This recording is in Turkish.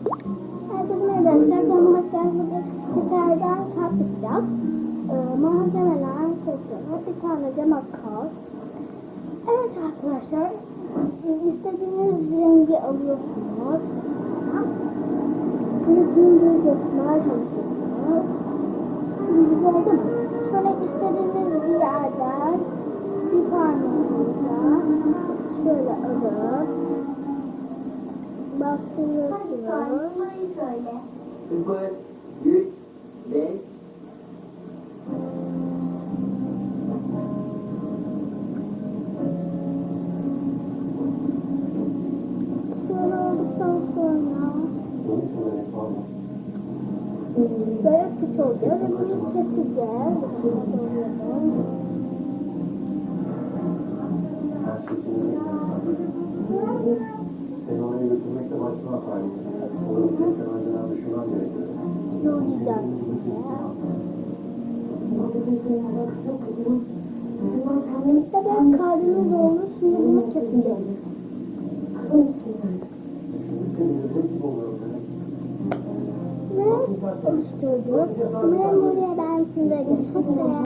Herkese merhaba arkadaşlar. Ben Bugün tekrardan kart yapacağız. Ee, malzemeler seçiyorum. Bir tane de makas. Evet arkadaşlar. istediğiniz rengi alıyorsunuz. Kırıklığı göstermeye çalışıyorsunuz. Güzel oldu mu? Sonra istediğiniz bir yerden bir parmağınızla şöyle alıp bastırıyorsunuz. Numarayı söyle. Sıfır, beş, sonra böyle küç oluyor ve bunu keseceğiz. Her şey hata Onu tekrar önceden düşünmem gerekiyor. Keseceğiz. Düşündükçe yürüyecek gibi oluyorum benim. Ve buraya ben size çok.